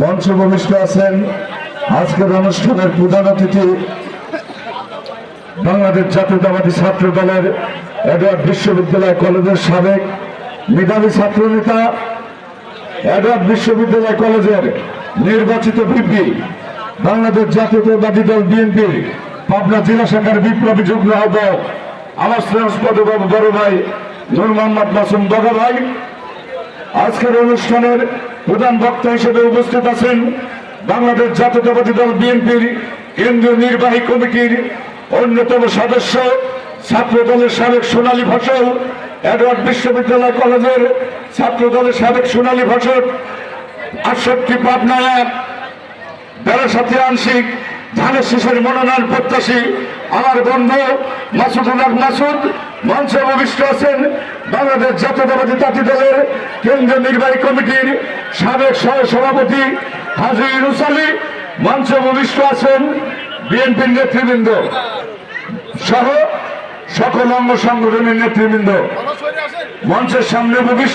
মঞ্চ ভূমিষ্ঠ আছেন আজকের অনুষ্ঠানের প্রধান অতিথি বাংলাদেশ জাতীয়তাবাদী ছাত্র দলের এডওয়ার্ড বিশ্ববিদ্যালয় কলেজের সাবেক মেধাবী ছাত্রনেতা, এডওয়ার্ড বিশ্ববিদ্যালয় কলেজের নির্বাচিত ভিপি, বাংলাদেশ জাতীয়তাবাদী দল বিএনপির পাবনা জেলা শাখার বিপ্লবী যুগ্ম আহ্বায়ক আমার শ্রেষ্ঠপদ বড় ভাই নূর মোহাম্মদ মাসুম দগা ভাই। আজকের অনুষ্ঠানের প্রধান বক্তা হিসেবে উপস্থিত আছেন বাংলাদেশ জাতীয়তাবাদী দল বিএনপির কেন্দ্রীয় নির্বাহী কমিটির অন্যতম সদস্য, ছাত্র দলের সাবেক সোনালী ফসল অ্যাডওয়ার্ড বিশ্ববিদ্যালয় কলেজের ছাত্র দলের সাবেক সোনালী ফসল আটষট্টি পাবনায় বেড়াসাথী আংশিক ধানের শীষের মনোনয়ন প্রত্যাশী আমার বন্ধু মাসুদুল মাসুদ, মঞ্চে উপবিষ্ট আছেন বাংলাদেশ জাতীয়তাবাদী জাতি দলের কেন্দ্রীয় নির্বাহী কমিটির সাবেক সহ সভাপতি হাজি আলী, মঞ্চে উপবিষ্ট আছেন বিএনপির নেতৃবৃন্দ সহ সকল অঙ্গ সংগঠনের নেতৃবৃন্দ। মঞ্চের সামনে উপবিষ্ট